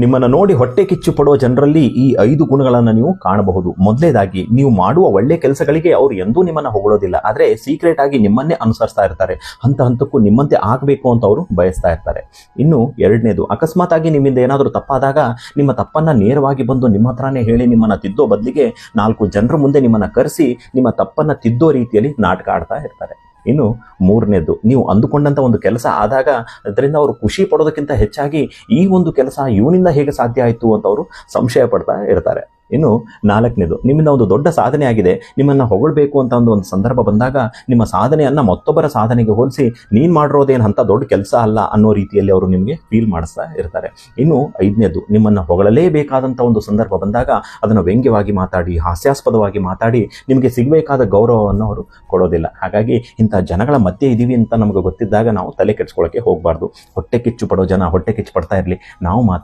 ನಿಮ್ಮನ್ನು ನೋಡಿ ಹೊಟ್ಟೆ ಕಿಚ್ಚು ಪಡುವ ಜನರಲ್ಲಿ ಈ ಐದು ಗುಣಗಳನ್ನು ನೀವು ಕಾಣಬಹುದು. ಮೊದಲೇದಾಗಿ, ನೀವು ಮಾಡುವ ಒಳ್ಳೆ ಕೆಲಸಗಳಿಗೆ ಅವರು ಎಂದೂ ನಿಮ್ಮನ್ನು ಹೊಗಳೋದಿಲ್ಲ. ಆದರೆ ಸೀಕ್ರೆಟ್ ಆಗಿ ನಿಮ್ಮನ್ನೇ ಅನುಸರಿಸ್ತಾ ಇರ್ತಾರೆ. ಹಂತ ಹಂತಕ್ಕೂ ನಿಮ್ಮಂತೆ ಆಗಬೇಕು ಅಂತ ಅವರು ಬಯಸ್ತಾ ಇರ್ತಾರೆ. ಇನ್ನು ಎರಡನೇದು ಅಕಸ್ಮಾತ್ ಆಗಿ ನಿಮ್ಮಿಂದ ಏನಾದರೂ ತಪ್ಪಾದಾಗ ನಿಮ್ಮ ತಪ್ಪನ್ನು ನೇರವಾಗಿ ಬಂದು ನಿಮ್ಮ ಹತ್ರನೇ ಹೇಳಿ ನಿಮ್ಮನ್ನು ತಿದ್ದೋ ಬದಲಿಗೆ ನಾಲ್ಕು ಜನರ ಮುಂದೆ ನಿಮ್ಮನ್ನು ಕರೆಸಿ ನಿಮ್ಮ ತಪ್ಪನ್ನು ತಿದ್ದೋ ರೀತಿಯಲ್ಲಿ ನಾಟಕ ಆಡ್ತಾ ಇರ್ತಾರೆ. ಇನ್ನು ಮೂರನೇದು ನೀವು ಅಂದುಕೊಂಡಂಥ ಒಂದು ಕೆಲಸ ಆದಾಗ ಅದರಿಂದ ಅವರು ಖುಷಿ ಪಡೋದಕ್ಕಿಂತ ಹೆಚ್ಚಾಗಿ ಈ ಒಂದು ಕೆಲಸ ಇವನಿಂದ ಹೇಗೆ ಸಾಧ್ಯ ಆಯಿತು ಅಂತ ಅವರು ಸಂಶಯ ಪಡ್ತಾ ಇರ್ತಾರೆ. ಇನ್ನು ನಾಲ್ಕನೇದು, ನಿಮ್ಮಿಂದ ಒಂದು ದೊಡ್ಡ ಸಾಧನೆ ಆಗಿದೆ. ನಿಮ್ಮನ್ನು ಹೊಗಳಬೇಕು ಅಂತ ಒಂದು ಒಂದು ಸಂದರ್ಭ ಬಂದಾಗ ನಿಮ್ಮ ಸಾಧನೆಯನ್ನು ಮತ್ತೊಬ್ಬರ ಸಾಧನೆಗೆ ಹೋಲಿಸಿ ನೀನು ಮಾಡಿರೋದೇನು ಅಂತ ದೊಡ್ಡ ಕೆಲಸ ಅಲ್ಲ ಅನ್ನೋ ರೀತಿಯಲ್ಲಿ ಅವರು ನಿಮಗೆ ಫೀಲ್ ಮಾಡಿಸ್ತಾ ಇರ್ತಾರೆ. ಇನ್ನು ಐದನೇದು, ನಿಮ್ಮನ್ನು ಹೊಗಳಲೇಬೇಕಾದಂಥ ಒಂದು ಸಂದರ್ಭ ಬಂದಾಗ ಅದನ್ನು ವ್ಯಂಗ್ಯವಾಗಿ ಮಾತಾಡಿ, ಹಾಸ್ಯಾಸ್ಪದವಾಗಿ ಮಾತಾಡಿ ನಿಮಗೆ ಸಿಗಬೇಕಾದ ಗೌರವವನ್ನು ಅವರು ಕೊಡೋದಿಲ್ಲ. ಹಾಗಾಗಿ ಇಂಥ ಜನಗಳ ಮಧ್ಯೆ ಇದ್ದೀವಿ ಅಂತ ನಮಗೆ ಗೊತ್ತಿದ್ದಾಗ ನಾವು ತಲೆ ಕೆಡಿಸ್ಕೊಳ್ಳೋಕ್ಕೆ ಹೋಗಬಾರ್ದು. ಹೊಟ್ಟೆ ಕಿಚ್ಚು ಪಡೋ ಜನ ಹೊಟ್ಟೆ ಕಿಚ್ಚು ಪಡ್ತಾ ಇರಲಿ. ನಾವು ಮಾತ್ರ